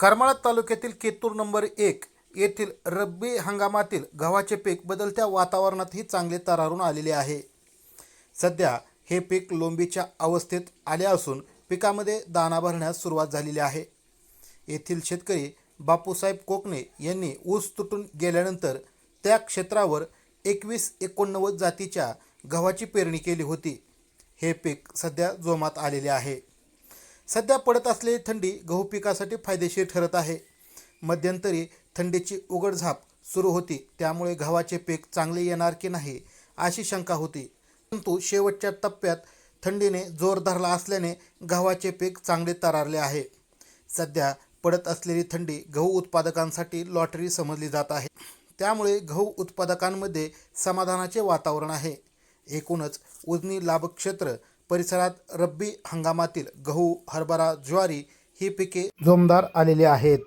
करमाळा तालुक्यातील केतूर नंबर एक येथील रब्बी हंगामातील गव्हाचे पीक बदलत्या वातावरणातही चांगले तरारून आलेले आहे. सध्या हे पीक लोंबीच्या अवस्थेत आले असून पिकामध्ये दाना भरण्यास सुरुवात झालेली आहे. येथील शेतकरी बापूसाहेब कोकणे यांनी ऊस तुटून गेल्यानंतर त्या क्षेत्रावर एकवीस एकोणनव्वद जातीच्या गव्हाची पेरणी केली होती. हे पीक सध्या जोमात आलेले आहे. सध्या पडत असलेली थंडी गहू पिकासाठी फायदेशीर ठरत आहे. मध्यंतरी थंडीची उघडझाप सुरू होती त्यामुळे गव्हाचे पीक चांगले येणार की नाही अशी शंका होती. परंतु शेवटच्या टप्प्यात थंडीने जोर धरला असल्याने गव्हाचे पीक चांगले तरारले आहे. सध्या पडत असलेली थंडी गहू उत्पादकांसाठी लॉटरी समजली जात आहे. त्यामुळे गहू उत्पादकांमध्ये समाधानाचे वातावरण आहे. एकूणच उजनी लाभक्षेत्र परिसरात रब्बी हंगामातील गहू हरभरा ज्वारी ही पिके जोमदार आलेली आहेत.